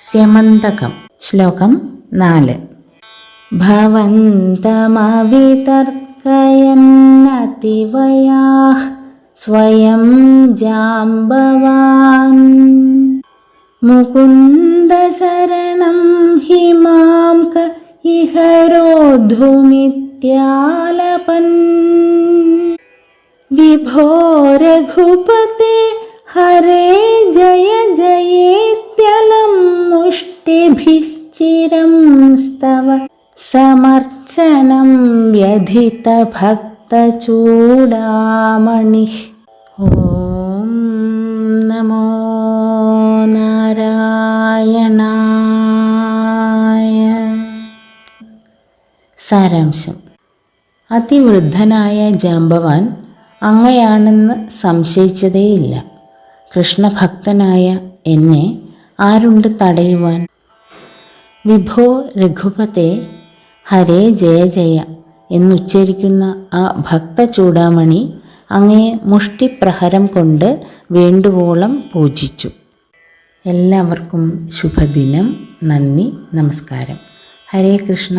സ്യമന്തകം ശ്ലോകം നാല് ഭവന്തമവിതർക്കയന്നതിവയാ സ്വയം ജാംബവാൻ മുകുന്ദശരണം हि മാം ക ഇഹ रोद्धुमित्यालपन् विभो रघुपते हरे जय जयेत्यलं मुष्टिभिश्चिरं स्तव समर्चनं व्यधितभक्तचूडामणिः ॐ नमो നാരായണായ സാരാംശം അതിവൃദ്ധനായ ജാമ്പവാൻ അങ്ങയാണെന്ന് സംശയിച്ചതേയില്ല കൃഷ്ണഭക്തനായ എന്നെ ആരുണ്ട് തടയുവാൻ വിഭോ രഘുപത്തെ ഹരേ ജയ ജയ എന്നുച്ചരിക്കുന്ന ആ ഭക്ത ചൂടാമണി അങ്ങയെ മുഷ്ടിപ്രഹരം കൊണ്ട് വേണ്ടുവോളം പൂജിച്ചു. എല്ലാവർക്കും ശുഭദിനം. നന്ദി. നമസ്കാരം. ഹരേ കൃഷ്ണ.